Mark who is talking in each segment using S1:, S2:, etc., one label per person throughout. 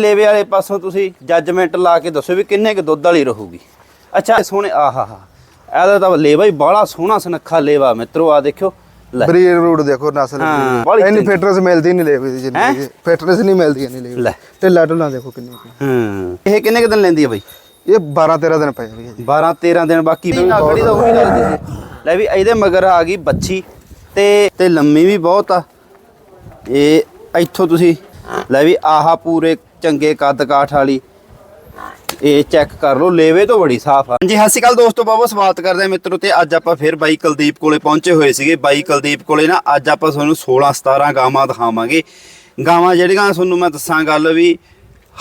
S1: ਲੇਵੇ ਵਾਲੇ ਪਾਸੋਂ ਤੁਸੀਂ ਜੱਜਮੈਂਟ ਲਾ ਕੇ ਦੱਸੋ ਵੀ ਕਿੰਨੇ ਕੁ ਦੁੱਧ ਵਾਲੀ ਰਹੂਗੀ। ਅੱਛਾ ਸੋਹਣੇ ਆਹਾ ਹਾ ਇਹਦਾ ਤਾਂ ਲੇਵਾ ਹੀ ਬੜਾ ਸੋਹਣਾ ਸੁਨੱਖਾ ਲੇਵਾ ਮਿੱਤਰੋ ਆ ਦੇਖਿਓ।
S2: ਬਰੀਡ ਰੂਟ ਦੇਖੋ ਨਸਲ ਇੰਨੀ। ਫਿਟਨੈਸ ਮਿਲਦੀ ਨਹੀਂ ਲੇਵੇ ਦੀ? ਜਿੰਨੀ ਫਿਟਨੈਸ ਨਹੀਂ ਮਿਲਦੀ
S1: ਲੈ।
S2: ਲੇਵੇ ਢਿੱਲਾ ਢੁੱਲਾ ਦੇਖੋ ਕਿੰਨੀ।
S1: ਹੂੰ। ਇਹ ਕਿੰਨੇ ਕੁ ਦਿਨ ਲੈਂਦੀ ਹੈ ਬਈ?
S2: ਇਹ 12 13 ਦਿਨ ਪਏ ਵੀ ਜੀ।
S1: 12 13 ਦਿਨ ਬਾਕੀ ਨਾਗੜੀ ਦਾ ਉਹੀ ਲੱਗਦੀ ਸੀ। ਲੈ ਵੀ ਇਹਦੇ ਮਗਰ ਆ ਗਈ ਬੱਚੀ ਤੇ ਤੇ ਲੰਮੀ ਵੀ ਬਹੁਤ ਆ। ਇਹ ਇੱਥੋਂ ਤੁਸੀਂ ਲੈ ਵੀ ਆਹਾ ਪੂਰੇ ਚੰਗੇ ਕੱਦ ਕਾਠ ਵਾਲੀ। ਇਹ ਚੈੱਕ ਕਰ ਲਓ, ਲੇਵੇ ਤੋਂ ਬੜੀ ਸਾਫ਼ ਆ। ਹਾਂਜੀ, ਸਤਿ ਸ਼੍ਰੀ ਅਕਾਲ ਦੋਸਤੋ, ਬਹੁਤ ਸਵਾਗਤ ਕਰਦੇ ਆ ਮਿੱਤਰੋ ਤੇ ਅੱਜ ਆਪਾਂ ਫਿਰ ਬਾਈ ਕੁਲਦੀਪ ਕੋਲੇ ਪਹੁੰਚੇ ਹੋਏ ਸੀਗੇ। ਬਾਈ ਕੁਲਦੀਪ ਕੋਲੇ ਨਾ ਅੱਜ ਆਪਾਂ ਤੁਹਾਨੂੰ 16 17 ਗਾਵਾਂ ਦਿਖਾਵਾਂਗੇ। ਗਾਵਾਂ ਜਿਹੜੀਆਂ ਤੁਹਾਨੂੰ ਮੈਂ ਦੱਸਾਂ ਗੱਲ ਵੀ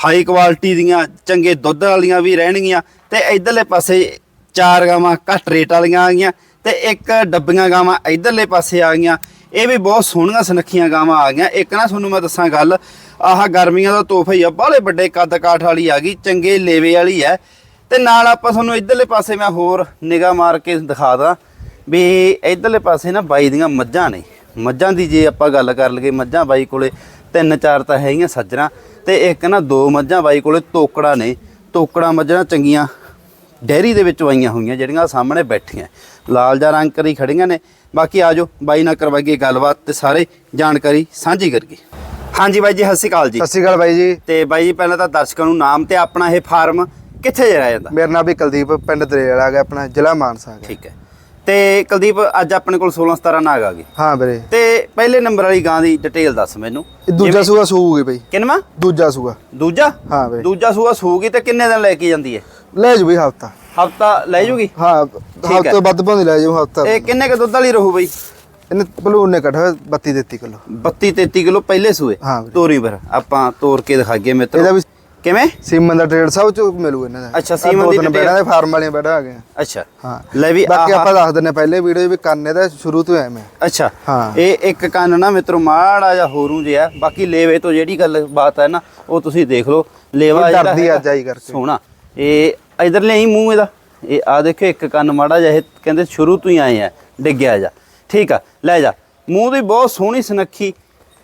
S1: ਹਾਈ ਕੁਆਲਿਟੀ ਦੀਆਂ, ਚੰਗੇ ਦੁੱਧ ਵਾਲੀਆਂ ਵੀ ਰਹਿਣਗੀਆਂ। ਤੇ ਇਧਰਲੇ ਪਾਸੇ ਚਾਰ ਗਾਵਾਂ ਘੱਟ ਰੇਟ ਵਾਲੀਆਂ ਆ ਗਈਆਂ ਤੇ ਇੱਕ ਡੱਬੀਆਂ ਗਾਵਾਂ ਇਧਰਲੇ ਪਾਸੇ ਆ ਗਈਆਂ। ਇਹ ਵੀ ਬਹੁਤ ਸੋਹਣੀਆਂ ਸੁਨੱਖੀਆਂ ਗਾਵਾਂ ਆ ਗਈਆਂ। ਇੱਕ ਨਾ ਤੁਹਾਨੂੰ ਮੈਂ ਦੱਸਾਂ ਗੱਲ, ਆਹ ਗਰਮੀਆਂ ਦਾ ਤੋਹਫਾ ਹੀ ਆ, ਬਾਹਲੇ ਵੱਡੇ ਕੱਦ ਕਾਠ ਵਾਲੀ ਆ ਗਈ, ਚੰਗੇ ਲੇਵੇ ਵਾਲੀ ਹੈ ਤੇ ਨਾਲ ਆਪਾਂ ਤੁਹਾਨੂੰ ਇਧਰਲੇ ਪਾਸੇ ਮੈਂ ਹੋਰ ਨਿਗਾਹ ਮਾਰ ਕੇ ਦਿਖਾ ਦਾਂ ਵੀ ਇਧਰਲੇ ਪਾਸੇ ਨਾ ਬਾਈ ਦੀਆਂ ਮੱਝਾਂ ਨੇ। ਮੱਝਾਂ ਦੀ ਜੇ ਆਪਾਂ ਗੱਲ ਕਰ ਲਈਏ, ਮੱਝਾਂ ਬਾਈ ਕੋਲੇ ਤਿੰਨ ਚਾਰ ਤਾਂ ਹੈਗੀਆਂ ਸੱਜਣਾ ਤੇ ਇੱਕ ਨਾ ਦੋ ਮੱਝਾਂ ਬਾਈ ਕੋਲੇ ਤੋਕੜਾ ਨੇ। ਤੋਕੜਾ ਮੱਝਾਂ ਚੰਗੀਆਂ ਡੈਰੀ ਦੇ ਵਿੱਚ ਆਈਆਂ ਹੋਈਆਂ ਜਿਹੜੀਆਂ ਸਾਹਮਣੇ ਬੈਠੀਆਂ। ਲਾਲ ਜਾਂ ਰੰਗ ਕਰੀ ਖੜੀਆਂ ਨੇ। ਬਾਕੀ ਆਜੋ ਬਾਈ ਨਾਲ ਕਰਵਾਈਏ ਗੱਲਬਾਤ ਤੇ ਸਾਰੇ ਜਾਣਕਾਰੀ ਸਾਂਝੀ ਕਰੀਏ। ਹਾਂਜੀ ਬਾਈ ਜੀ ਸਤਿ ਸ਼੍ਰੀ ਅਕਾਲ ਜੀ।
S2: ਸਤਿ ਸ਼੍ਰੀ ਅਕਾਲ ਬਾਈ ਜੀ।
S1: ਤੇ ਬਾਈ ਜੀ ਪਹਿਲਾਂ ਤਾਂ ਦਰਸ਼ਕਾਂ ਨੂੰ ਨਾਮ ਤੇ ਆਪਣਾ ਇਹ ਫਾਰਮ ਕਿੱਥੇ ਜਿਹੜਾ ਜਾਂਦਾ?
S2: ਮੇਰਾ ਨਾਮ ਵੀ ਕੁਲਦੀਪ ਪਿੰਡ ਦਰੇਲ ਆ ਗਿਆ ਆਪਣਾ ਜ਼ਿਲ੍ਹਾ ਮਾਨਸਾ ਆ ਗਿਆ।
S1: ਠੀਕ ਹੈ। ਤੇ ਕੁਲਦੀਪ ਅੱਜ ਆਪਣੇ ਕੋਲ 16 17 ਨਾਗ ਆ ਗਏ।
S2: ਹਾਂ ਵੀਰੇ।
S1: ਤੇ ਪਹਿਲੇ ਨੰਬਰ ਵਾਲੀ ਗਾਂ ਦੀ ਡਿਟੇਲ ਦੱਸ ਮੈਨੂੰ।
S2: ਇਹ ਦੂਜਾ ਸੂਆ ਸੂਊਗੀ ਬਈ।
S1: ਕਿੰਨਵਾ?
S2: ਦੂਜਾ ਸੂਆ।
S1: ਦੂਜਾ?
S2: ਹਾਂ ਵੀਰੇ।
S1: ਦੂਜਾ ਸੂਆ ਸੂਗੀ ਤੇ ਕਿੰਨੇ ਦਿਨ ਲੈ ਕੇ ਜਾਂਦੀ ਹੈ
S2: ਲੈ ਜੂ ਬਈ ਹਫਤਾ।
S1: ਹਫਤਾ ਲੈ ਜੂਗੀ?
S2: ਹਾਂ। ਹਫ਼ਤੇ ਵੱਧ ਪਾਉਂਦੀ ਲੈ ਜੂ ਹਫਤਾ।
S1: ਇਹ ਕਿੰਨੇ ਕ ਦੁੱਧ ਵਾਲੀ ਰਹੂ ਬਈ?
S2: ਇਹਨੇ ਬਲੂਨ ਨੇ ਕੱਢਿਆ 32 33 ਕਿਲੋ।
S1: 32 33 ਕਿਲੋ ਪਹਿਲੇ ਸੂਏ। ਤੋਰੀ ਫਿਰ ਆਪਾਂ ਤੋਰ ਕੇ ਦਿਖਾਈਏ ਮਿੱਤਰੋ।
S2: ਇਹਦਾ ਵੀ
S1: ਕਿਵੇਂ?
S2: ਸੀਮਨ ਦਾ ਟ੍ਰੇਡ ਸਭ ਚ ਮਿਲੂ ਇਹਨਾਂ ਦਾ।
S1: ਅੱਛਾ, ਸੀਮਨ ਦੀ detail-
S2: ਬੈਠਾ ਦੇ ਫਾਰਮ ਵਾਲੀਆਂ ਬੈਠਾ ਆ ਗਏ
S1: ਅੱਛਾ।
S2: ਹਾਂ।
S1: ਲੈ ਵੀ
S2: ਬਾਕੀ
S1: ਆਹ-
S2: ਆਪਾਂ ਦੱਸ ਦਿੰਨੇ ਪਹਿਲੇ ਵੀਡੀਓ ਵੀ ਕੰਨੇ ਦਾ ਸ਼ੁਰੂ ਤੋਂ ਐਵੇਂ।
S1: ਅੱਛਾ।
S2: ਹਾਂ।
S1: ਇਹ ਇੱਕ ਕੰਨ ਨਾ ਮਿੱਤਰੋ ਮਾੜਾ ਜਾਂ ਹੋਰੂ ਜਿਹਾ। ਬਾਕੀ ਲੇਵੇ ਤੋਂ ਜਿਹੜੀ ਗੱਲ ਬਾਤ ਹੈ ਨਾ ਉਹ ਤੁਸੀਂ ਦੇਖ ਲਓ। ਲੇਵਾ
S2: ਇਹ
S1: ਜਿਹੜਾ
S2: ਡਰਦੀ
S1: ਹੈਗਾ,
S2: ਅੱਜ ਆਈ ਕਰਕੇ।
S1: ਸੋਹਣਾ। ਇਹ ਇਧਰ ਲਈ ਮੂੰਹ ਇਹਦਾ। ਇਹ ਆ ਦੇਖੋ ਇੱਕ ਕੰਨ ਮਾੜਾ ਜਿਹਾ ਇਹ ਕਹਿੰਦੇ ਸ਼ੁਰੂ ਤੋਂ ਹੀ ਆਏ ਆ ਡਿੱਗਿਆ ਜਾ। ਠੀਕ ਆ ਲੈ ਜਾ। ਮੂੰਹ ਦੀ ਬਹੁਤ ਸੋਹਣੀ ਸੁਨੱਖੀ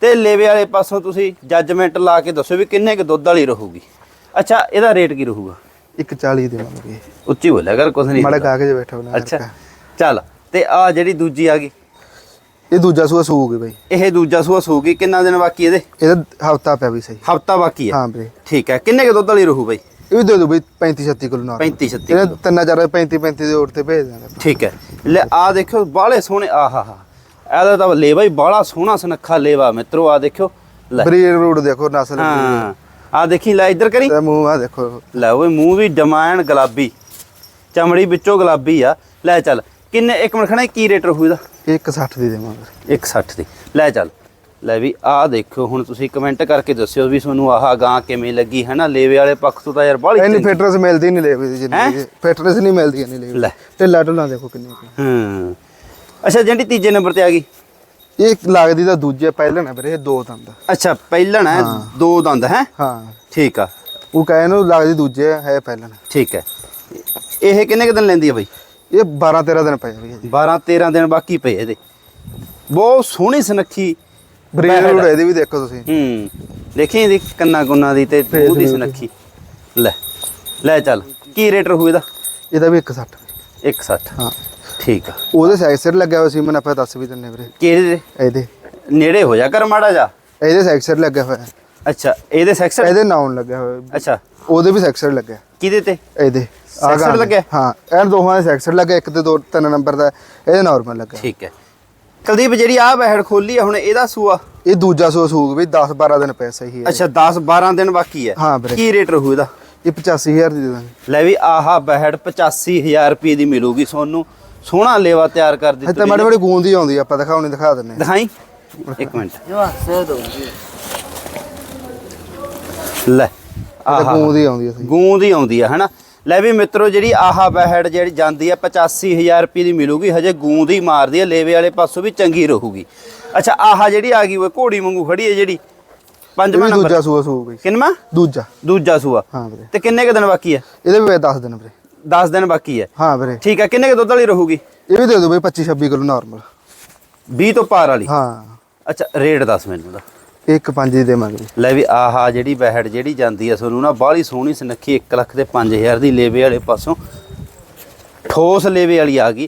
S1: ਤੇ ਲੇਵੇ ਵਾਲੇ ਪਾਸੋਂ ਤੁਸੀਂ ਜੱਜਮੈਂਟ ਲਾ ਕੇ ਦੱਸੋ ਵੀ ਕਿੰਨੇ ਕੁ ਦੁੱਧ ਵਾਲੀ ਰਹੂਗੀ। ਅੱਛਾ ਇਹਦਾ ਰੇਟ ਕੀ ਰਹੂਗਾ?
S2: 140 ਦੇਵਾਂਗੇ
S1: ਉੱਚੀ ਬੋਲਿਆ ਕਰ ਕੁਛ ਨਹੀਂ
S2: ਮਾੜਾ ਕੇ ਜੇ ਬੈਠਾ ਉਹਨਾਂ
S1: ਅੱਛਾ ਚੱਲ ਤੇ ਆ ਜਿਹੜੀ ਦੂਜੀ ਆ ਗਈ।
S2: ਇਹ ਦੂਜਾ ਸੂਆ ਸੂਊਗੀ ਬਈ।
S1: ਇਹ ਦੂਜਾ ਸੂਆ ਸੂਗੀ ਕਿੰਨਾ ਦਿਨ ਬਾਕੀ ਇਹਦੇ?
S2: ਇਹਦਾ ਹਫਤਾ ਪਿਆ ਵੀ ਸਹੀ।
S1: ਹਫਤਾ ਬਾਕੀ ਹੈ
S2: ਹਾਂ ਵੀਰੇ
S1: ਠੀਕ ਹੈ ਕਿੰਨੇ ਕੁ ਦੁੱਧ ਵਾਲੀ ਰਹੂ ਬਈ?
S2: ਇਹ ਵੀ ਦੇ ਦੋ ਬਈ 35 36 ਕਿਲੋ ਨਾਲ।
S1: 35 36
S2: ਇਹਨੇ ਤਿੰਨ ਚਾਰ 35 35 ਦੇ ਔਰ ਤੇ ਭੇਜ ਦਾਂਗੇ।
S1: ਠੀਕ ਹੈ। ਲੈ ਆ ਦੇਖਿਓ ਬਾਹਲੇ ਸੋਹਣੇ ਆਹਾ ਹਾ ਇਹਦਾ ਤਾਂ ਲੇਵਾ ਹੀ ਬਾਹਲਾ ਸੋਹਣਾ ਸੁਨੱਖਾ ਲੇਵਾ ਮਿੱਤਰੋ ਆ ਦੇਖਿਓ। ਲੈ।
S2: ਬਰੀਡ ਰੂਟ ਦੇਖੋ ਨਸਲ
S1: ਹਾਂ ਆ। ਦੇਖੀ ਲੈ ਇੱਧਰ ਕਰੀ।
S2: ਤੇ ਮੂੰਹ ਆ ਦੇਖੋ।
S1: ਲੈ ਓਏ ਮੂੰਹ ਵੀ ਡਮਾਇਣ ਗੁਲਾਬੀ। ਚਮੜੀ ਵਿੱਚੋਂ ਗੁਲਾਬੀ ਆ। ਲੈ ਚੱਲ ਕਿੰਨੇ ਇੱਕ ਮਿੰਟ ਖਣਾ ਕੀ ਰੇਟ ਰਹੂ ਇਹਦਾ?
S2: ਇਹ 160 ਦੀ ਦੇਵਾਂਗੇ।
S1: 160 ਦੀ। ਲੈ ਚੱਲ। ਲੈ ਵੀ ਆਹ ਦੇਖੋ ਹੁਣ ਤੁਸੀਂ ਕਮੈਂਟ ਕਰਕੇ ਦੱਸਿਓ ਵੀ ਤੁਹਾਨੂੰ ਆਹ ਗਾਂ ਕਿਵੇਂ ਲੱਗੀ ਹੈ ਨਾ ਲੇਵੇ ਵਾਲੇ ਪੱਖ ਤੋਂ ਤਾਂ ਯਾਰ ਬਾਹਲੀ
S2: ਇੰਨੀ ਫਿਟਨੈਸ ਮਿਲਦੀ ਨਹੀਂ ਲੇਵੇ ਦੀ? ਜਿੰਨੀ ਫਿਟਨੈਸ ਨਹੀਂ ਮਿਲਦੀ ਇੰਨੀ ਲੇਵੇ
S1: ਲੈ।
S2: ਢਿੱਲਾ ਢੁੱਲਾ ਦੇਖੋ ਕਿੰਨੀ।
S1: ਹੂੰ। ਅੱਛਾ ਜਿਹੜੀ ਤੀਜੇ ਨੰਬਰ ਤੇ ਆ ਗਈ।
S2: ਇਹ ਲੱਗਦੀ ਤਾਂ ਦੂਜੇ ਪਹਿਲੇ ਨਾ ਵੀਰੇ ਇਹ ਦੋ ਦੰਦ
S1: ਅੱਛਾ ਪਹਿਲਣ ਹੈ ਦੋ ਦੰਦ ਹੈ।
S2: ਹਾਂ।
S1: ਠੀਕ ਆ।
S2: ਉਹ ਕਹੇ ਨੂੰ ਲੱਗਦੀ ਦੂਜੇ ਹੈ ਪਹਿਲਣ
S1: ਠੀਕ ਹੈ। ਇਹ ਕਿੰਨੇ ਕੁ ਦਿਨ ਲੈਂਦੀ ਆ ਬਈ?
S2: ਇਹ 12 13 ਦਿਨ ਪਏ ਜੀ
S1: 12 13 ਦਿਨ ਬਾਕੀ ਪਏ ਇਹਦੇ। ਬਹੁਤ ਸੋਹਣੀ ਸੁਨੱਖੀ
S2: ਬਰੀਡ ਰੂਟ ਇਹਦੀ ਵੀ ਦੇਖੋ ਤੁਸੀਂ।
S1: ਹੂੰ ਦੇਖੀ ਇਹਦੀ ਕੰਨਾ ਕੁੰਨਾ ਦੀ ਤੇ
S2: ਦੀ।
S1: ਸੁਨੱਖੀ। ਲੈ ਲੈ ਚੱਲ ਕੀ ਰੇਟ ਰਹੂ ਇਹਦਾ?
S2: ਇਹਦਾ ਵੀ 160
S1: 160
S2: ਹਾਂ।
S1: ਠੀਕ ਆ।
S2: ਉਹਦੇ ਸਾਈਡ ਸਿਰ ਲੱਗਿਆ ਹੋਇਆ ਸੀ ਮੈਂ ਆਪਾਂ ਦੱਸ ਵੀ ਦਿੰਨੇ ਵੀਰੇ।
S1: ਕਿਹੜੇ
S2: ਇਹਦੇ।
S1: ਨੇੜੇ ਹੋ ਜਾ ਕਰ ਮਾੜਾ ਜਾ।
S2: ਇਹਦੇ ਸਾਈਡ ਸਿਰ ਲੱਗਿਆ ਹੋਇਆ।
S1: ਅੱਛਾ ਇਹਦੇ ਸੈਕਸ਼ਨ
S2: ਇਹਦੇ ਨਾਉਨ ਲੱਗਿਆ ਹੋਇਆ।
S1: ਅੱਛਾ।
S2: ਉਹਦੇ ਵੀ ਸੈਕਸਰ ਲੱਗਿਆ।
S1: ਕਿਹਦੇ ਤੇ?
S2: ਇਹਦੇ। ਆਹ
S1: Sexer
S2: ਗਾਂ ਦੇ।
S1: ਲੱਗਿਆ?
S2: ਹਾਂ ਇਹ ਦੋਹਾਂ ਦੇ ਸੈਕਸਰ ਲੱਗਿਆ ਇੱਕ ਤੇ ਦੋ ਤਿੰਨ ਨੰਬਰ ਦਾ। ਇਹਦੇ ਨਾਰਮਲ ਲੱਗਾ
S1: ਠੀਕ ਹੈ। ਕੁਲਦੀਪ ਜਿਹੜੀ ਆ ਬਹਿੜ ਖੋਲੀ ਆ ਹੁਣ ਇਹਦਾ ਸੂਆ?
S2: ਇਹ ਦੂਜਾ ਸੋ ਸੂਗ ਵੀ 10 12 ਦਿਨ ਪੈ ਸਹੀ ਹੈ।
S1: ਅੱਛਾ 10 12 ਦਿਨ ਬਾਕੀ ਹੈ।
S2: ਹਾਂ ਵੀਰੇ।
S1: ਕੀ ਰੇਟ ਰਹੂ ਇਹਦਾ?
S2: ਇਹ 85000 ਦੀ ਦੇ ਦਾਂਗੇ।
S1: ਲੈ ਵੀ ਆਹਾ ਬਹਿੜ 85000 ਰੁਪਏ ਦੀ ਮਿਲੂਗੀ ਤੁਹਾਨੂੰ ਸੋਹਣਾ ਲੇਵਾ ਤਿਆਰ ਕਰ
S2: ਇੱਥੇ
S1: ਦਿੱਤੀ
S2: ਮਾੜੀ ਮਾੜੀ ਗੂੰਦ ਹੀ ਆਉਂਦੀ ਆ, ਆਪਾਂ ਦਿਖਾਉਣੀ ਦਿਖਾ ਦਿੰਨੇ
S1: ਦਿਖਾਈ? ਇੱਕ ਮਿੰਟ। ਲੈ
S2: ਤੇ
S1: ਆਹਾ।
S2: ਗੂੰਦ ਹੀ ਆਉਂਦੀ ਆ ਸਹੀ
S1: ਗੂੰਦ ਹੀ ਆਉਂਦੀ ਆ ਹਨਾ? ਲੈ ਵੀ ਮਿੱਤਰੋ ਜਿਹੜੀ ਆਹਾ ਬਹਿੜ ਜਿਹੜੀ ਜਾਂਦੀ ਆ 85000 ਰੁਪਏ ਦੀ ਮਿਲੂਗੀ। ਹਜੇ ਗੂੰਦ ਹੀ ਮਾਰਦੀ ਆ ਲੇਵੇ ਵਾਲੇ ਪਾਸੋਂ ਵੀ ਚੰਗੀ ਰਹੂਗੀ। ਅੱਛਾ ਆਹਾ ਜਿਹੜੀ ਆ ਗਈ ਉਹ ਘੋੜੀ ਵਾਂਗੂ ਖੜੀ ਹੈ ਜਿਹੜੀ?
S2: ਇਹ
S1: ਪੰਜਵਾਂ
S2: ਵੀ
S1: ਨੰਬਰ
S2: ਦੂਜਾ ਸੂਆ ਸੂਗ ਬਈ।
S1: ਕਿੰਨਵਾਂ?
S2: ਦੂਜਾ।
S1: ਦੂਜਾ ਸੂਆ।
S2: ਹਾਂ ਵੀਰੇ।
S1: ਤੇ ਕਿੰਨੇ ਕ ਦਿਨ ਬਾਕੀ ਹੈ
S2: ਇਹਦੇ ਵੀ 10 ਦਿਨ ਵੀਰੇ।
S1: 10 ਦਿਨ ਬਾਕੀ ਹੈ
S2: ਹਾਂ ਵੀਰੇ।
S1: ਠੀਕ ਹੈ ਕਿੰਨੇ ਕ ਦੁੱਧ ਵਾਲੀ ਰਹੂਗੀ?
S2: ਇਹ ਵੀ ਦੇ ਦਿਓ ਬਈ 25 26 ਕਿਲੋ ਨਾਰਮਲ
S1: 20 ਤੋਂ ਪਾਰ ਵਾਲੀ?
S2: ਹਾਂ।
S1: ਅੱਛਾ ਰੇਟ ਦੱਸ ਮੈਨੂੰ ਦਾ
S2: ਇੱਕ ਪੰਜ ਦੀ ਦੇਵਾਂਗੇ।
S1: ਲੈ ਵੀ ਆਹਾ ਜਿਹੜੀ ਬਹਿੜ ਜਿਹੜੀ ਜਾਂਦੀ ਆ ਤੁਹਾਨੂੰ ਨਾ ਬਾਹਲੀ ਸੋਹਣੀ ਸੁਨੱਖੀ 1 ਲੱਖ ਦੇ 5000 ਦੀ ਲੇਵੇ ਵਾਲੇ ਪਾਸੋਂ ਠੋਸ ਲੇਵੇ ਵਾਲੀ ਆ ਗਈ।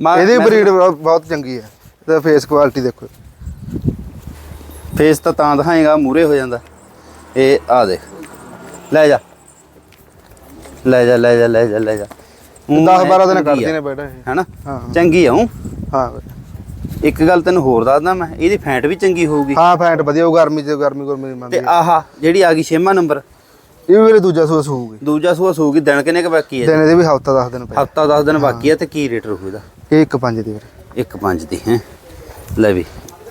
S1: ਮੈਂ-
S2: ਇਹਦੀ
S1: ਮੈਂ-
S2: ਬਰੀਡ ਬਹੁਤ ਚੰਗੀ ਹੈ ਤੇ ਫੇਸ ਕੁਆਲਿਟੀ ਦੇਖੋ।
S1: ਫੇਸ ਤਾਂ ਤਾਂ ਦਿਖਾਏਗਾ ਮੂਰੇ ਹੋ ਜਾਂਦਾ। ਇਹ ਆ ਦੇਖ। ਲੈ ਜਾ। ਲੈ ਜਾ ਲੈ ਜਾ ਲੈ ਜਾ ਲੈ ਜਾ। ਊਂ
S2: 10 12
S1: ਇਹ
S2: ਦਿਨ ਕੱਢਦੇ ਨੇ ਬੈਠਾ ਇਹ।
S1: ਹੈਨਾ। ਚੰਗੀ ਆ ਊਂ।
S2: ਹਾਂ।
S1: ਇੱਕ ਗੱਲ ਤੈਨੂੰ ਹੋਰ ਦੱਸਦਾ ਮੈਂ ਇਹਦੀ ਫੈਂਟ ਵੀ ਚੰਗੀ ਹੋਊਗੀ।
S2: ਹਾਂ ਫੈਂਟ ਵਧੀਆ ਉਹ ਗਰਮੀ ਚ ਗਰਮੀ ਗੁਰਮੀ ਨਹੀਂ
S1: ਤੇ
S2: ਮੰਨਦੀ
S1: ਆਹਾ ਜਿਹੜੀ ਆ ਗਈ ਛੇਵਾਂ ਨੰਬਰ।
S2: ਇਹ ਵੀ ਵੀਰੇ ਦੂਜਾ ਸੂਸ ਹੋਊਗੀ
S1: ਦੂਜਾ ਸੂਆ ਸੂਗੀ ਦਿਨ ਕਿੰਨੇ ਕੁ ਬਾਕੀ ਹੈ
S2: ਦਿਨ ਇਹਦੇ ਵੀ ਹਫਤਾ 10 ਦਿਨ ਪਏ।
S1: ਹਫਤਾ 10 ਦਿਨ ਬਾਕੀ ਹੈ ਤੇ ਕੀ ਰੇਟ ਰਹੂ ਇਹਦਾ?
S2: ਇਹ ਇੱਕ ਪੰਜ ਦੀ ਵੀਰੇ
S1: ਇੱਕ ਪੰਜ ਦੀ ਹੈ। ਲੈ ਵੀ।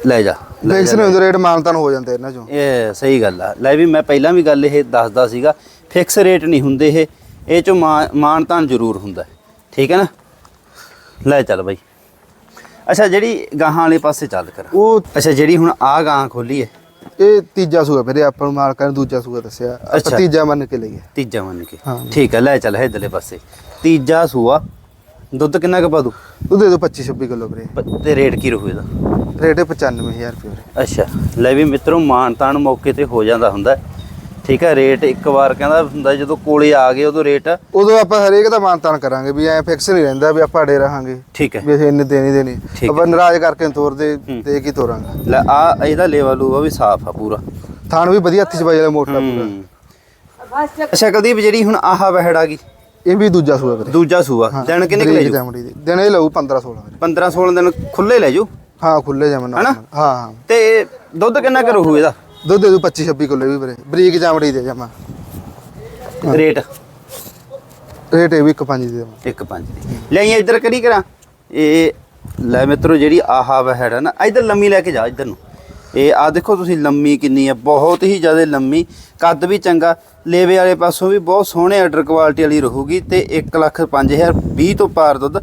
S1: ਲੈ ਜਾ
S2: ਫਿਕਸ ਨਹੀਂ ਹੁੰਦੇ ਰੇਟ ਮਾਨਤਾਨ ਹੋ ਜਾਂਦੇ ਇਹਨਾਂ ਚੋਂ।
S1: ਇਹ ਸਹੀ ਗੱਲ ਆ। ਲੈ ਵੀ ਮੈਂ ਪਹਿਲਾਂ ਵੀ ਗੱਲ ਇਹ ਦੱਸਦਾ ਸੀਗਾ ਫਿਕਸ ਰੇਟ ਨਹੀਂ ਹੁੰਦੇ ਇਹ ਇਹ ਚੋਂ ਮਾਨ ਮਾਨ ਤਾਨ ਜ਼ਰੂਰ ਹੁੰਦਾ। ਠੀਕ ਹੈ ਨਾ? ਲੈ ਚੱਲ ਬਾਈ। ਅੱਛਾ ਜਿਹੜੀ ਗਾਹਾਂ ਵਾਲੇ ਪਾਸੇ ਚੱਲ ਕਰ।
S2: ਉਹ
S1: ਅੱਛਾ ਜਿਹੜੀ ਹੁਣ ਆ ਗਾਂ ਖੋਲੀ ਹੈ।
S2: ਇਹ ਤੀਜਾ ਸੂਆ ਵੀਰੇ ਆਪਾਂ ਨੂੰ ਮਾਲਕਾਂ ਨੇ ਦੂਜਾ ਸੂਆ ਦੱਸਿਆ।
S1: ਅੱਛਾ।
S2: ਆਪਾਂ ਤੀਜਾ ਮੰਨ ਕੇ ਲਈਏ।
S1: ਤੀਜਾ ਮੰਨ ਕੇ। ਠੀਕ ਹੈ ਲੈ ਚੱਲ ਇਧਰਲੇ ਪਾਸੇ। ਤੀਜਾ ਸੂਆ ਦੁੱਧ ਕਿੰਨਾ ਕੁ ਪਾ ਦੂ
S2: ਉਹ ਦੇ ਦਿਓ 25 26 ਕਿਲੋ ਵੀਰੇ।
S1: ਤੇ ਰੇਟ ਕੀ ਰਹੂ ਇਹਦਾ?
S2: ਰੇਟ ਇਹ 95000 ਰੁਪਏ ਵੀਰੇ
S1: ਅੱਛਾ ਲੈ ਵੀ ਮਿੱਤਰੋ ਮਾਨ ਤਾਨ ਮੌਕੇ ਤੇ ਹੋ ਜਾਂਦਾ ਹੁੰਦਾ। ਹੈ। ਠੀਕ ਹੈ ਰੇਟ ਇੱਕ ਵਾਰ ਕਹਿੰਦਾ ਹੁੰਦਾ ਜਦੋਂ ਕੋਲੇ ਆ ਗਏ ਉਦੋਂ ਰੇਟ।
S2: ਉਦੋਂ ਆਪਾਂ ਹਰੇਕ ਦਾ ਮਾਨਤਾਨ ਕਰਾਂਗੇ ਵੀ ਐ ਫਿਕਸ ਨਹੀਂ ਰਹਿੰਦਾ ਵੀ ਆਪਾਂ ਅੜੇ ਰਹਾਂਗੇ।
S1: ਠੀਕ ਹੈ।
S2: ਵੀ ਅਸੀਂ ਇੰਨੇ ਦੇਣੀ ਦੇਣੀ।
S1: ਠੀਕ
S2: ਆਪਾਂ ਨਾਰਾਜ਼ ਕਰਕੇ ਤੋਰਦੇ। ਤੇ ਕੀ ਤੋਰਾਂਗੇ।
S1: ਲੈ ਆ ਇਹਦਾ ਲੇਵਲ ਲੂਵਾ ਵੀ ਸਾਫ਼ ਆ ਪੂਰਾ।
S2: ਥਾਣ ਵੀ ਵਧੀਆ ਹੱਥੀ ਚਵਾਈ ਵਾਲਾ ਮੋਟਾ ਪੂਰਾ।
S1: ਹੂੰ। ਅੱਛਾ ਕੁਲਦੀਪ ਜਿਹੜੀ ਹੁਣ ਆਹ ਵਹਿੜ ਆ ਗਈ
S2: ਇਹ ਵੀ ਦੂਜਾ ਸੂਆ ਵੀਰੇ।
S1: ਦੂਜਾ ਸੂਆ। ਦਿਨ ਕਿੰਨੇ ਕੁ ਲੈ
S2: ਬਰੀਕ
S1: ਜੂ
S2: ਚਮੜੀ ਦੀ। ਦਿਨ ਇਹ ਲਊ 15 16 ਵੀਰੇ
S1: 15 16 ਦਿਨ ਖੁੱਲੇ ਲੈ ਜੂ
S2: ਹਾਂ ਖੁੱਲੇ ਜਮਨ
S1: ਹਨਾ?
S2: ਹਾਂ ਹਾਂ।
S1: ਤੇ ਦੁੱਧ ਕਿੰਨਾ ਕੁ ਰਹੂ ਇਹਦਾ?
S2: ਦੁੱਧ ਦੇ ਦੂ 25 26 ਕਿਲੋ ਵੀ ਵੀਰੇ। ਬਰੀਕ ਚਮੜੀ ਦੇ ਜਮਾ
S1: ਰੇਟ?
S2: ਰੇਟ ਇਹ ਵੀ ਇੱਕ ਪੰਜ ਦੀ ਦੇਵਾਂ।
S1: ਇੱਕ ਪੰਜ ਦੀ। ਲੈ ਇੱਧਰ ਕਰੀ ਕਰਾਂ? ਇਹ ਲੈ ਮਿੱਤਰੋ ਜਿਹੜੀ ਆਹਾ ਵਹਿੜ ਹੈ ਨਾ ਇੱਧਰ ਲੰਮੀ ਲੈ ਕੇ ਜਾ ਇੱਧਰ ਨੂੰ। ਇਹ ਆ ਦੇਖੋ ਤੁਸੀਂ ਲੰਮੀ ਕਿੰਨੀ ਹੈ ਬਹੁਤ ਹੀ ਜ਼ਿਆਦਾ ਲੰਮੀ। ਕੱਦ ਵੀ ਚੰਗਾ ਲੇਵੇ ਵਾਲੇ ਪਾਸੋਂ ਵੀ ਬਹੁਤ ਸੋਹਣੇ ਆਰਡਰ ਕੁਆਲਿਟੀ ਵਾਲੀ ਰਹੂਗੀ ਤੇ 1 ਲੱਖ 5000 20 ਤੋਂ ਪਾਰ ਦੁੱਧ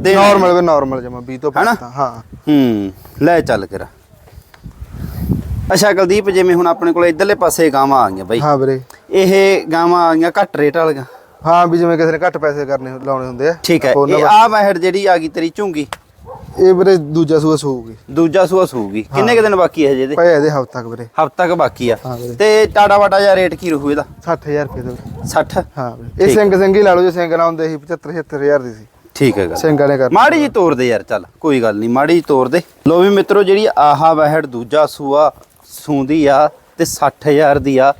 S1: ਦੇ
S2: ਨਾਰਮਲ ਵੀ ਨਾਰਮਲ ਜਮਾ 20 ਤੋਂ
S1: ਹਨਾ?
S2: ਪੱਤਾ ਹਾਂ।
S1: ਹੂੰ ਲੈ ਚੱਲ ਕਰਾ ਅੱਛਾ ਕੁਲਦੀਪ ਜਿਵੇਂ ਹੁਣ ਆਪਣੇ ਕੋਲ ਇਧਰਲੇ ਪਾਸੇ ਗਾਵਾਂ ਆ ਗਈਆਂ ਬਾਈ।
S2: ਹਾਂ ਵੀਰੇ।
S1: ਇਹ ਗਾਵਾਂ ਆ ਗਈਆਂ ਘੱਟ ਰੇਟ ਵਾਲੀਆਂ।
S2: ਹਾਂ ਵੀ ਜਿਵੇਂ ਕਿਸੇ ਨੇ ਘੱਟ ਪੈਸੇ ਕਰਨੇ ਲਾਉਣੇ ਹੁੰਦੇ ਆ।
S1: ਠੀਕ ਹੈ ਇਹ ਆ ਮਹਿੜ ਜਿਹੜੀ ਆ ਗਈ ਤੇਰੀ ਝੁੰਗੀ।
S2: ਇਹ ਵੀਰੇ ਦੂਜਾ ਸੂਆ ਸੂਗੀ
S1: ਦੂਜਾ ਸੂਆ ਸੂਗੀ ਕਿੰਨੇ ਕੁ ਦਿਨ ਬਾਕੀ ਹੈ ਜਿਹਦੇ
S2: ਪਏ ਇਹਦੇ ਹਫ਼ਤਾ ਕੁ ਵੀਰੇ।
S1: ਹਫਤਾ ਕ ਬਾਕੀ ਆ। ਤੇ ਟਾਟਾ ਵਾਟਾ ਜਾਂ ਰੇਟ ਕੀ ਰਹੂ ਇਹਦਾ?
S2: 60000 ਰੁਪਏ ਦਾ। ਵੀਰੇ।
S1: 60
S2: ਹਾਂ ਇਹ ਸਿੰਘ ਸਿੰਘ ਹੀ ਲਾ ਲਓ ਜੇ ਸਿੰਘ ਨਾ ਹੁੰਦੇ ਸੀ 75 76000 ਦੀ ਸੀ।
S1: ਠੀਕ ਹੈ ਗੱਲ।
S2: ਸਿੰਘ ਵਾਲੇ ਕਰ
S1: ਮਾੜੀ ਜੀ ਤੋੜ ਦੇ ਯਾਰ ਚੱਲ ਕੋਈ ਗੱਲ ਨਹੀਂ ਮਾੜੀ ਜੀ ਤੋੜ ਦੇ। ਲੋ ਵੀ ਮਿੱਤਰੋ ਜਿਹੜੀ ਆਹਾ ਵਹਿੜ ਦੂਜਾ ਸੂਆ ਸੂੰਦੀ ਆ ਤੇ 60000 ਦੀ ਆ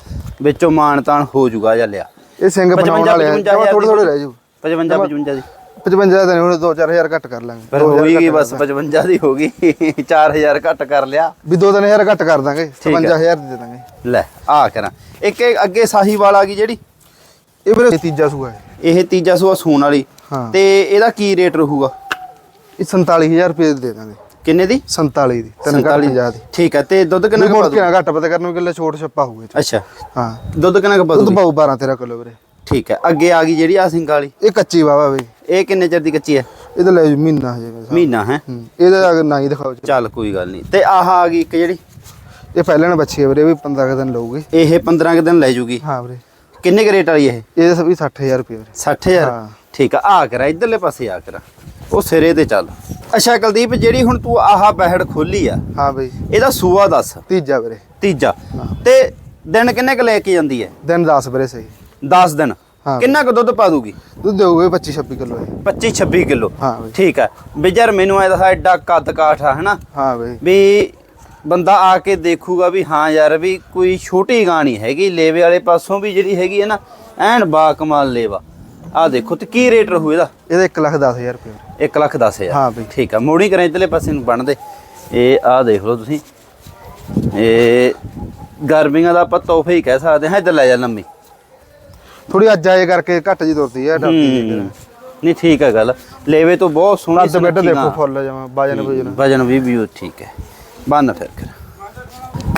S1: ਵਿੱਚੋਂ ਮਾਨਤਾਨ ਹੋ ਜੂਗਾ ਜਾਂ ਲਿਆ।
S2: ਇਹ ਸਿੰਘ ਬਣਾਉਣ ਵਾਲੇ ਆ।
S1: 55
S2: ਥੋੜੇ ਥੋੜੇ ਰਹਿ ਜੂ।
S1: 55 55 ਦੀ।
S2: 55 ਦਾ ਨਹੀਂ ਹੁਣ 2-4000 ਘੱਟ ਕਰ ਲਾਂਗੇ।
S1: ਪਰ ਹੋਈ ਗਈ ਬਸ
S2: ਕਰ
S1: 55 ਦੀ ਹੋ ਗਈ 4000 ਘੱਟ ਕਰ ਲਿਆ।
S2: ਵੀ 2-3000 ਘੱਟ ਕਰ ਦਾਂਗੇ
S1: ਠੀਕ ਹੈ।
S2: 55000 ਦੀ ਦਾਂਗੇ।
S1: ਲੈ ਆ ਕਰਾਂ। ਇੱਕ ਇੱਕ ਅੱਗੇ ਸਾਹੀਵਾਲ ਆ ਗਈ ਜਿਹੜੀ?
S2: ਇਹ ਵੀਰੇ ਤੀਜਾ ਸੂਆ ਹੈ।
S1: ਇਹ ਤੀਜਾ ਸੂਆ ਸੂਣ ਵਾਲੀ।
S2: ਹਾਂ।
S1: ਤੇ ਇਹਦਾ ਕੀ ਰੇਟ ਰਹੂਗਾ?
S2: ਇਹ 47000 ਰੁਪਏ ਦੀ ਦਾਂਗੇ
S1: ਕਿੰਨੇ ਦੀ?
S2: 47 ਦੀ ਤਿੰਨ ਘੱਟ 50 ਦੀ।
S1: ਠੀਕ ਹੈ ਤੇ ਦੁੱਧ ਕਿੰਨਾ
S2: ਨਹੀਂ
S1: ਕੁ
S2: ਮੁੜ
S1: ਪਾ
S2: ਕੇ ਨਾ ਘੱਟ ਪਤਾ ਕਰਨ ਨੂੰ ਕਿੱਲੇ ਛੋਟ ਛੱਪਾ ਹੋਊਗਾ।
S1: ਅੱਛਾ।
S2: ਹਾਂ।
S1: ਦੁੱਧ ਕਿੰਨਾ ਕੁ ਪਾ
S2: ਦੁੱਧ? ਪਾਉ 12-13 ਕਿਲੋ ਵੀਰੇ।
S1: ਠੀਕ ਹੈ ਅੱਗੇ ਆ ਗਈ ਜਿਹੜੀ ਆ ਸਿੰਘ ਵਾਲੀ।
S2: ਇਹ ਕੱਚੀ ਵਾਵਾ ਬਈ।
S1: ਇਹ ਕਿੰਨੇ ਚਿਰ ਦੀ ਕੱਚੀ ਹੈ?
S2: ਇਹਦਾ ਲੈ ਮਹੀਨਾ ਹਜੇ
S1: ਮਹੀਨਾ ਹੈ?
S2: ਇਹਦਾ ਅਗਰ ਨਾ ਹੀ ਦਿਖਾਓ।
S1: ਚੱਲ। ਕੋਈ ਗੱਲ ਨਹੀਂ। ਤੇ ਆਹ ਆ ਗਈ ਇੱਕ ਜਿਹੜੀ।
S2: ਇਹ ਪਹਿਲਾਂ ਨਾ ਬੱਚੀ ਹੈ ਵੀਰੇ ਵੀ 15 ਕੁ ਦਿਨ ਲਊਗੀ।
S1: ਇਹ 15 ਕੁ ਦਿਨ ਲੈ ਜੂਗੀ।
S2: ਹਾਂ ਵੀਰੇ।
S1: ਕਿੰਨੇ ਕੁ ਰੇਟ ਵਾਲੀ ਇਹ?
S2: ਇਹ ਸਭ 60000 ਰੁਪਏ ਵੀਰੇ।
S1: 60000
S2: ਹਾਂ।
S1: ਠੀਕ ਆ ਆ ਕਰਾ ਇਧਰਲੇ ਪਾਸੇ ਆ ਕਰਾ। ਉਹ ਸਿਰੇ ਤੇ ਚੱਲ। ਅੱਛਾ ਕੁਲਦੀਪ ਜਿਹੜੀ ਹੁਣ ਤੂੰ ਆਹ ਬਹਿੜ ਖੋਲੀ ਆ
S2: ਹਾਂ ਬਈ।
S1: ਇਹਦਾ ਸੂਆ ਦੱਸ।
S2: ਤੀਜਾ ਵੀਰੇ।
S1: ਤੀਜਾ। ਤੇ ਦਿਨ ਕਿੰਨੇ ਕੁ ਲੈ ਕੇ ਜਾਂਦੀ ਹੈ
S2: ਦਿਨ 10 ਵੀਰੇ ਸਹੀ।
S1: 10 ਦਿਨ। ਕਿੰਨਾ ਕੁ ਦੁੱਧ ਪਾ ਦੂਗੀ?
S2: ਦੁੱਧ ਦੇਊਗੇ 25 26 ਕਿਲੋ ਇਹ।
S1: 25 26 ਕਿਲੋ।
S2: ਹਾਂ ਬਈ।
S1: ਠੀਕ ਹੈ ਵੀ ਯਾਰ ਮੈਨੂੰ ਐਦਾ ਐਡਾ ਕੱਦ ਕਾਠ ਆ ਹਨਾ?
S2: ਹਾਂ ਬਈ।
S1: ਵੀ ਬੰਦਾ ਆ ਕੇ ਦੇਖੂਗਾ ਵੀ ਹਾਂ ਯਾਰ ਵੀ ਕੋਈ ਛੋਟੀ ਗਾਂ ਨਹੀਂ ਹੈਗੀ। ਲੇਵੇ ਵਾਲੇ ਪਾਸੋਂ ਵੀ ਜਿਹੜੀ ਹੈਗੀ ਹੈ ਨਾ ਐਨ ਬਾ ਕਮਾਲ ਲੇਵਾ। ਆ ਦੇਖੋ ਤੇ ਕੀ ਰੇਟ ਰਹੂ ਇਹਦਾ?
S2: ਇਹਦਾ 1 ਲੱਖ 10000 ਰੁਪਏ। ਵੀਰੇ
S1: 1 ਲੱਖ 10 ਹਜ਼ਾਰ।
S2: ਹਾਂ ਬਈ।
S1: ਠੀਕ ਆ ਮੋੜੀ ਕਰਾਂ ਇਧਰਲੇ ਪਾਸੇ ਨੂੰ ਬਣਦੇ। ਇਹ ਆ ਦੇਖ ਲਓ ਤੁਸੀਂ। ਇਹ ਗਰਮੀਆਂ ਦਾ ਆਪਾਂ ਤੋਹਫਾ ਹੀ ਕਹਿ ਸਕਦੇ ਹਾਂ। ਇੱਧਰ ਲੈ ਜਾ ਲੰਮੀ।
S2: ਥੋੜੀ ਅੱਜ ਆਏ ਕਰਕੇ ਘੱਟ ਜੀ ਤੁਰਦੀ ਹੈ ਡਰਦੀ
S1: ਹੂੰ। ਨਹੀਂ ਠੀਕ ਹੈ ਗੱਲ। ਲੇਵੇ ਤੋਂ ਬਹੁਤ ਸੋਹਣੀ ਸੁਨੱਖੀ
S2: ਦੇਖੋ। ਫੁੱਲ ਜਮਾ ਵਜਨ ਵਜਨ।
S1: ਵਜਨ ਵੀ ਵੀ ਠੀਕ ਹੈ। ਬੰਨ ਫਿਰ। ਕਰ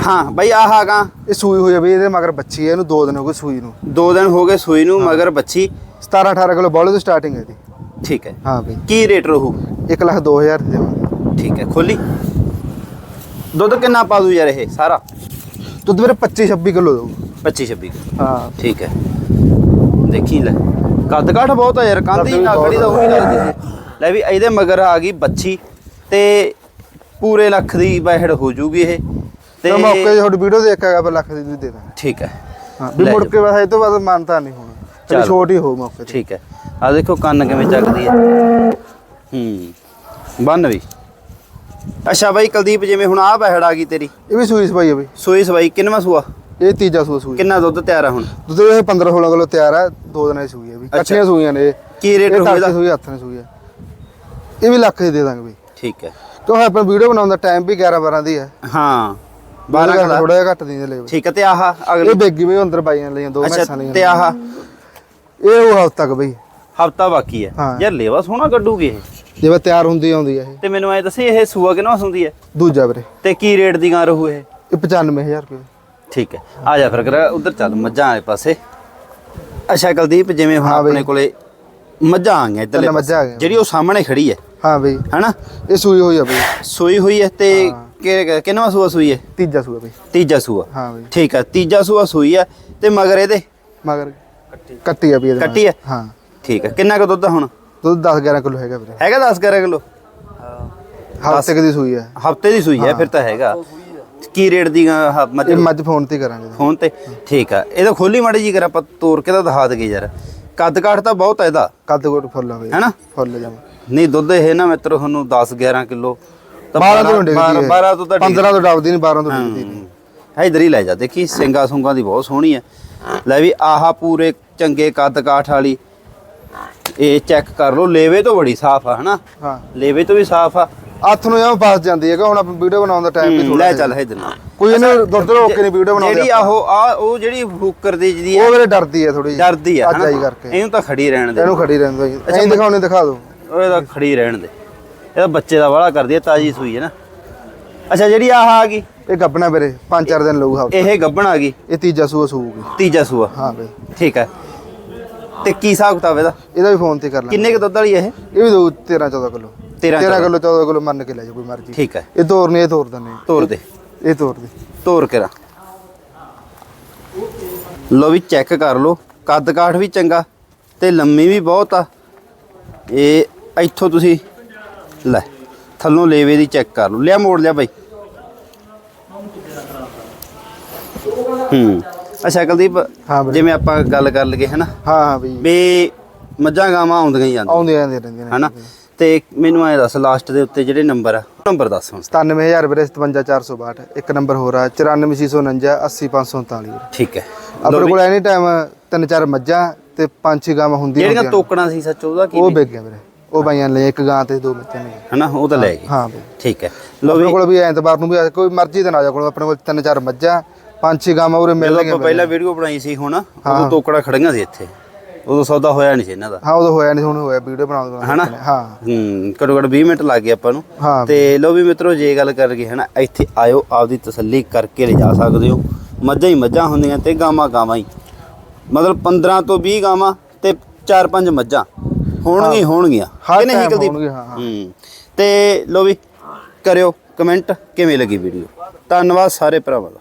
S1: ਹਾਂ ਬਈ ਆਹ ਗਾਂ
S2: ਇਹ ਸੂਈ ਹੋਈ ਹੈ ਬਈ ਇਹਦੇ ਮਗਰ ਬੱਚੀ ਹੈ ਇਹਨੂੰ 2 ਦਿਨ ਹੋ ਗਏ ਸੂਈ ਨੂੰ।
S1: ਦੋ ਦਿਨ ਹੋ ਗਏ ਸੂਈ ਨੂੰ ਮਗਰ ਬੱਚੀ।
S2: 17 18 ਕਿਲੋ ਬੋਲੇ ਤੋਂ ਸਟਾਰਟਿੰਗ ਹੈ ਇਹਦੀ।
S1: ਠੀਕ ਹੈ।
S2: ਹਾਂ ਬਈ।
S1: ਕੀ ਰੇਟ ਰਹੂ?
S2: 1 ਲੱਖ 2000 ਦੀ
S1: ਠੀਕ ਹੈ ਖੋਲੀ। ਦੁੱਧ ਕਿੰਨਾ ਪਾ ਦੂ ਯਾਰ ਇਹ ਸਾਰਾ?
S2: ਦੁੱਧ ਵੀਰੇ 25 26 ਕਿਲੋ ਦਊ।
S1: 25 26
S2: ਹਾਂ।
S1: ਠੀਕ ਹੈ। ਦੇਖੀ ਲੈ। ਕੱਦ ਕਾਠ ਬਹੁਤ ਆ ਯਾਰ ਕੰਧ
S2: ਕੱਦ
S1: ਹੀ ਨਾ ਖੜੀ ਤਾਂ ਉਹੀ ਲੱਗਦੀ ਸੀ ਲੈ ਵੀ ਇਹਦੇ ਮਗਰ ਆ ਗਈ ਬੱਚੀ ਤੇ ਪੂਰੇ ਲੱਖ ਦੀ ਬਹਿੜ ਹੋ ਜੂਗੀ ਇਹ।
S2: ਤੇ ਮੌਕੇ ਤੇ ਤੁਹਾਡੀ ਵੀਡੀਓ ਦੇਖ ਕੇ ਆਗਾ ਲੱਖ ਦੀ ਦੇ ਦਾਂਗੇ
S1: ਠੀਕ ਹੈ।
S2: ਹਾਂ ਵੀ ਮੁੜ ਕੇ ਬਸ ਇਹ ਤੋਂ ਬਾਅਦ ਮਾਨਤਾ ਨਹੀਂ ਹੋਣਾ।
S1: ਚੱਲ।
S2: ਛੋਟੀ ਹੋ ਮੌਕੇ ਤੇ।
S1: ਠੀਕ ਹੈ। ਆ ਦੇਖੋ ਕੰਨ ਕਿਵੇਂ ਚੱਕਦੀ ਹੈ। ਹੂੰ। ਬੰਨ ਵੀ ਅੱਛਾ ਬਾਈ ਕੁਲਦੀਪ ਜਿਵੇਂ ਹੁਣ ਆ ਬਹਿੜ ਆ ਗਈ ਤੇਰੀ।
S2: ਇਹ ਵੀ ਸੂਈ ਸਵਾਈ ਹੈ ਬਈ।
S1: ਸੂਈ ਸਵਾਈ ਕਿੰਨਵਾਂ ਸੂਆ?
S2: ਇਹ ਤੀਜਾ ਸੂਆ ਸੂਈ।
S1: ਕਿੰਨਾ ਦੁੱਧ ਤਿਆਰ ਆ ਹੁਣ?
S2: ਦੁੱਧ ਇਹ 15 16 ਕਿਲੋ ਤਿਆਰ ਹੈ ਦੋ ਦਿਨਾਂ ਦੀ ਸੂਈ ਹੈ ਵੀ ਇਕੱਠੀਆਂ ਸੂਈਆਂ ਨੇ। ਇਹ
S1: ਕੀ ਰੇਟ
S2: ਤੜਕੇ
S1: ਇਹਦਾ?
S2: ਸੂਈ ਹੱਥ ਨੇ ਸੂਈ ਹੈ ਇਹ ਵੀ ਲੱਖ ਦੀ ਦੇ ਦਾਂਗੇ ਬਈ।
S1: ਠੀਕ ਹੈ।
S2: ਕਿਉਂ ਆਪਣਾ ਵੀਡੀਓ ਬਣਾਉਣ ਦਾ ਟਾਈਮ ਵੀ 11 12 ਦੀ ਹੈ
S1: ਹਾਂ।
S2: 12
S1: 12
S2: ਥੋੜਾ ਜਿਹਾ ਘੱਟ ਦਿੰਦੇ ਲੈ ਬਈ
S1: ਠੀਕ ਹੈ ਤੇ ਆਹ
S2: ਇਹ
S1: ਅਗਲੀ
S2: ਬੇਗੀ ਵੀ ਅੰਦਰ ਪਾਈਆਂ ਲਈਆਂ ਦੋ ਮੈਸਾਂ
S1: ਅੱਛਾ
S2: ਲਈਆਂ
S1: ਤੇ ਆਹ
S2: ਇਹ ਉਹ ਹਫ਼ਤਾ ਤੱਕ ਬਈ।
S1: ਹਫਤਾ ਬਾਕੀ ਹੈ।
S2: ਹਾਂ।
S1: ਯਾਰ ਲੇਵਾ ਸੋਹਣਾ ਕੱਢੂਗੀ ਇਹ।
S2: ਜਿਵੇਂ ਤਿਆਰ ਹੁੰਦੀ ਆਉਂਦੀ ਹੈ ਇਹ।
S1: ਤੇ ਮੈਨੂੰ ਐ ਦੱਸੀ ਇਹ ਸੂਆ ਕਿੰਨਾ ਹੁੰਦੀ ਹੈ?
S2: ਦੂਜਾ ਵੀਰੇ।
S1: ਤੇ ਕੀ ਰੇਟ ਦੀ ਗਾਂ ਰਹੂ ਇਹ?
S2: ਇਹ 95000 ਰੁਪਏ।
S1: ਠੀਕ ਹੈ। ਆ ਜਾ ਫਿਰ ਕਰ ਉਧਰ ਚੱਲ ਮੱਝਾਂ ਵਾਲੇ ਪਾਸੇ। ਅੱਛਾ ਕੁਲਦੀਪ ਜਿਵੇਂ ਹੁਣ
S2: ਹਾਂ ਬਈ।
S1: ਆਪਣੇ ਕੋਲੇ ਮੱਝਾਂ ਆ ਗਈਆਂ ਇੱਧਰਲੇ
S2: ਤਿੰਨ ਮੱਝਾਂ ਆ
S1: ਪਾਸੇ।
S2: ਗਈਆਂ।
S1: ਜਿਹੜੀ ਉਹ ਸਾਹਮਣੇ ਖੜੀ ਹੈ।
S2: ਹਾਂ ਬਈ।
S1: ਹਨਾ?
S2: ਇਹ ਸੂਈ ਹੋਈ ਆ ਬਈ।
S1: ਸੂਈ ਹੋਈ ਹੈ ਤੇ ਕਿ- ਕਿੰਨਵਾਂ ਸੂਆ ਸੂਈ ਹੈ?
S2: ਤੀਜਾ ਸੂਆ ਬਈ।
S1: ਤੀਜਾ ਸੂਆ।
S2: ਹਾਂ ਬਈ।
S1: ਠੀਕ ਹੈ ਤੀਜਾ ਸੂਆ ਸੂਈ ਹੈ ਤੇ ਮਗਰ ਇਹਦੇ?
S2: ਮਗਰ ਕੱਟੀ। ਆ ਬਈ ਇਹਦੇ ਨਾਲ।
S1: ਕੱਟੀ ਹੈ
S2: ਹਾਂ।
S1: ਠੀਕ ਹੈ ਕਿੰਨਾ ਕੁ ਦੁੱਧ ਆ ਹੁਣ?
S2: ਦੁੱਧ 10 11 ਕਿਲੋ ਹੈਗਾ ਵੀਰੇ।
S1: ਹੈਗਾ 10 11 ਕਿਲੋ?
S2: ਹਫ਼ਤੇ ਕੁ ਦੀ ਸੂਈ ਹੈ
S1: ਹਫ਼ਤੇ ਦੀ ਸੂਈ ਹੈ। ਫਿਰ ਤਾਂ ਹੈਗਾ। ਕੀ ਰੇਟ ਦੀ ਗਾਂ ਹ- ਮੱਝ
S2: ਇਹ ਮੱਝ ਫੋਨ ਤੇ ਹੀ ਕਰਾਂਗੇ।
S1: ਫੋਨ ਤੇ? ਠੀਕ ਆ ਇਹਦਾ ਖੋਲੀ ਮਾੜੀ ਜੀ ਕਰ ਆਪਾਂ ਤੋੜ ਕੇ ਤਾਂ ਦਿਖਾ ਦਗੇ ਯਾਰ ਕੱਦ ਕਾਠ ਤਾਂ ਬਹੁਤ ਹੈ ਇਹਦਾ।
S2: ਕੱਦ ਕੋਟ ਫੁੱਲ ਆ ਬਈ।
S1: ਹੈਨਾ?
S2: ਫੁੱਲ ਜਾਵਾਂ
S1: ਨਹੀਂ ਦੁੱਧ ਇਹ ਨਾ ਮਿੱਤਰੋ ਤੁਹਾਨੂੰ 10 11 ਕਿਲੋ
S2: 12 ਤੋਂ ਡਿੱਗਦੀ
S1: 12
S2: ਹੈ
S1: 12 ਤੋਂ ਤਾਂ
S2: 15 ਤੋਂ ਡੱਬਦੀ ਨਹੀਂ 12 ਤੋਂ ਡਿੱਗਦੀ ਨਹੀਂ
S1: ਹੈ ਇਧਰ ਹੀ ਲੈ ਜਾ ਦੇਖੀ ਸਿੰਗਾ ਸੁੰਗਾ ਦੀ ਬਹੁਤ ਸੋਹਣੀ ਹੈ ਲੈ ਵੀ ਆਹਾ ਪੂਰੇ ਚੰਗੇ ਕੱਦ ਕਾਠ ਵਾਲੀ ਇਹ ਚੈੱਕ ਕਰ ਲਓ ਲੇਵੇ ਤੋਂ ਬੜੀ ਸਾਫ਼ ਆ ਹਨਾ?
S2: ਹਾਂ।
S1: ਲੇਵੇ ਤੋਂ ਵੀ ਸਾਫ਼ ਆ।
S2: ਹੱਥ ਨੂੰ ਐਵੇਂ ਫਸ ਜਾਂਦੀ ਹੈ ਕਿ ਹੁਣ ਆਪਾਂ ਵੀਡੀਓ ਬਣਾਉਣ ਦਾ ਟਾਈਮ ਵੀ
S1: ਹੂੰ,
S2: ਥੋੜਾ
S1: ਲੈ ਚੱਲ ਇਧਰ
S2: ਕੋਈ ਇਹਨੇ ਦੁੱਧ ਰੋਕ ਕੇ ਨਹੀਂ ਵੀਡੀਓ ਬਣਾਉਂਦੇ
S1: ਜਿਹੜੀ ਆਹੋ ਆ ਉਹ ਜਿਹੜੀ ਫੂਕਰ ਦੀ ਜਿਹਦੀ
S2: ਉਹ ਵੀਰੇ ਡਰਦੀ ਹੈ ਥੋੜੀ
S1: ਡਰਦੀ ਆ
S2: ਅੱਜ
S1: ਹਨਾ?
S2: ਆਈ ਕਰਕੇ।
S1: ਇਹਨੂੰ ਤਾਂ ਖੜੀ ਰਹਿਣ ਦੇ।
S2: ਇਹਨੂੰ ਖੜੀ ਰਹਿੰਦਾ ਜੀ ਐਂ ਦਿਖਾਉਣੇ ਦਿਖਾ ਦਿਓ।
S1: ਉਹ ਇਹਦਾ ਖੜੀ ਰਹਿਣ ਦੇ। ਇਹਦਾ ਬੱਚੇ ਦਾ ਵਾਲਾ ਕਰਦੀ ਹੈ ਤਾਜੀ ਸੂਈ ਹੈ ਨਾ। ਅੱਛਾ ਜਿਹੜੀ ਆਹ ਆ ਗਈ?
S2: ਇਹ ਗੱਬਣਾ ਵੀਰੇ 5-4 ਦਿਨ ਲਊਗਾ।
S1: ਇਹ ਗੱਬਣ ਆ ਗਈ?
S2: ਇਹ ਤੀਜਾ ਸੂਆ ਸੂਗੀ
S1: ਤੀਜਾ ਸੂਆ?
S2: ਹਾਂ ਬਈ।
S1: ਠੀਕ ਹੈ। ਤੇ ਕੀ ਹਿਸਾਬ ਕਿਤਾਬ ਇਹਦਾ?
S2: ਇਹਦਾ ਵੀ ਫੋਨ ਤੇ ਕਰ ਲਾਂਗੇ।
S1: ਕਿੰਨੇ ਕੁ ਦੁੱਧ ਵਾਲੀ ਇਹ?
S2: ਇਹ ਵੀ ਦੋ 13 14 ਕਿਲੋ।
S1: 13
S2: 13 ਕਿਲੋ 14 ਕਿਲੋ ਮੰਨ ਕੇ ਲੈ ਜਾ ਕੋਈ ਮਰਜ਼ੀ।
S1: ਠੀਕ ਹੈ।
S2: ਇਹ ਤੋਰ ਨਹੀਂ ਇਹ ਤੋਰ ਦਿੰਦੇ।
S1: ਤੋਰ ਦੇ।
S2: ਇਹ ਤੋਰ ਦੇ।
S1: ਤੋਰ ਕੇ ਰਾ। ਲੋ ਵੀ ਚੈੱਕ ਕਰ ਲੋ ਕੱਦ ਕਾਠ ਵੀ ਚੰਗਾ ਤੇ ਲੰਮੀ ਵੀ ਬਹੁਤ ਆ। ਇਹ ਇੱਥੋਂ ਤੁਸੀਂ ਲੈ ਥੱਲੋਂ ਲੇਵੇ ਦੀ ਚੈੱਕ ਕਰ ਲਓ। ਲਿਆ ਮੋੜ ਲਿਆ ਬਾਈ। ਹੂੰ ਅੱਛਾ ਕੁਲਦੀਪ
S2: ਹਾਂ ਵੀਰੇ
S1: ਜਿਵੇਂ ਆਪਾਂ ਗੱਲ ਕਰ ਲਗੇ ਹਨਾ?
S2: ਹਾਂ ਹਾਂ ਬਈ।
S1: ਵੀ ਮੱਝਾਂ ਗਾਵਾਂ ਆਉਂਦੀਆਂ ਹੀ ਜਾਂਦੀਆਂ।
S2: ਆਉਂਦੇ ਆਂਦੇ ਰਹਿੰਦੇ ਨੇ
S1: ਹਨਾ? ਤੇ ਮੈਨੂੰ ਐ ਦੱਸ ਲਾਸਟ ਦੇ ਉੱਤੇ ਜਿਹੜੇ ਨੰਬਰ ਆ ਨੰਬਰ ਦੱਸ ਹੁਣ।
S2: 97000 ਵੀਰੇ 57462 ਇੱਕ ਨੰਬਰ ਹੋਰ ਆ 94649 80547 ਵੀਰੇ।
S1: ਠੀਕ ਹੈ।
S2: ਆਪਣੇ ਕੋਲ ਐਨੀ ਟਾਈਮ ਤਿੰਨ ਚਾਰ ਮੱਝਾਂ ਤੇ ਪੰਜ ਛੇ ਗਾਵਾਂ ਹੁੰਦੀਆਂ
S1: ਜਿਹੜੀਆਂ
S2: ਹੁੰਦੀਆਂ ਨੇ।
S1: ਤੋਕੜਾਂ ਸੀ ਸੱਚ ਉਹਦਾ ਕੀ
S2: ਉਹ ਵਿਕ ਗਿਆ ਵੀਰੇ। ਉਹ ਬਾਈਆਂ ਨੇ ਇੱਕ ਗਾਂ ਤੇ ਦੋ ਮੱਝਾਂ ਨੇ।
S1: ਹਨਾ ਉਹ ਤਾਂ ਲੈ ਗਏ।
S2: ਹਾਂ। ਬਈ
S1: ਠੀਕ ਹੈ। ਲੋ
S2: ਆਪਣੇ
S1: ਵੀ
S2: ਕੋਲ ਵੀ ਐਤਵਾਰ ਨੂੰ ਵੀ ਆ- ਕੋਈ ਮਰਜ਼ੀ ਦਿਨ ਆ ਜਾ ਕੋਲ ਆਪਣੇ ਕੋਲ ਤਿੰਨ ਚਾਰ ਮੱਝਾਂ ਪੰਜ ਛੇ ਗਾਵਾਂ ਉਰੇ ਮਿਲ
S1: ਜਦੋਂ ਆਪਾਂ ਪਹਿਲਾਂ ਵੀਡੀਓ ਬਣਾਈ ਸੀ ਹੁਣ ਉਦੋਂ ਤੋਕੜਾਂ ਖੜੀਆਂ ਸੀ ਇੱਥੇ। ਉਦੋਂ ਸੌਦਾ ਹੋਇਆ ਨਹੀਂ ਸੀ ਇਹਨਾਂ ਦਾ।
S2: ਹਾਂ ਉਦੋਂ ਹੋਇਆ ਨਹੀਂ ਹੁਣ ਹੋਇਆ ਵੀਡੀਓ ਬਣਾਉਂਦੇ
S1: ਹਨਾ?
S2: ਹਾਂ।
S1: ਹੂੰ ਘੱਟੋ ਘੱਟ 20 ਮਿੰਟ ਲੱਗ ਗਏ ਆਪਾਂ ਨੂੰ।
S2: ਹਾਂ।
S1: ਤੇ ਲੋ ਵੀ ਮਿੱਤਰੋ ਜੇ ਗੱਲ ਕਰ ਗਏ ਹਨਾ ਇੱਥੇ ਆਇਓ ਆਪਦੀ ਤਸੱਲੀ ਕਰਕੇ ਲੈ ਜਾ ਸਕਦੇ ਹੋ। ਮੱਝਾਂ ਹੀ ਮੱਝਾਂ ਹੁੰਦੀਆਂ ਤੇ ਗਾਵਾਂ ਗਾਵਾਂ ਹੀ। ਮਤਲਬ 15 ਤੋਂ 20 ਗਾਵਾਂ ਤੇ 4-5 ਮੱਝਾਂ। ਹੋਣਗੀਆਂ ਹੋਣਗੀਆਂ। ਕਿ ਨਹੀਂ ਕੁਲਦੀਪ?
S2: ਹੋਣਗੀਆਂ, ਹਾਂ, ਹਾਂ।
S1: ਹੂੰ। ਤੇ ਲੋ ਵੀ ਕਰਿਓ ਕਮੈਂਟ ਕਿਵੇਂ ਲੱਗੀ ਵੀਡੀਓ ਧੰਨਵਾਦ ਸਾਰੇ ਭਰਾਵਾਂ ਦਾ।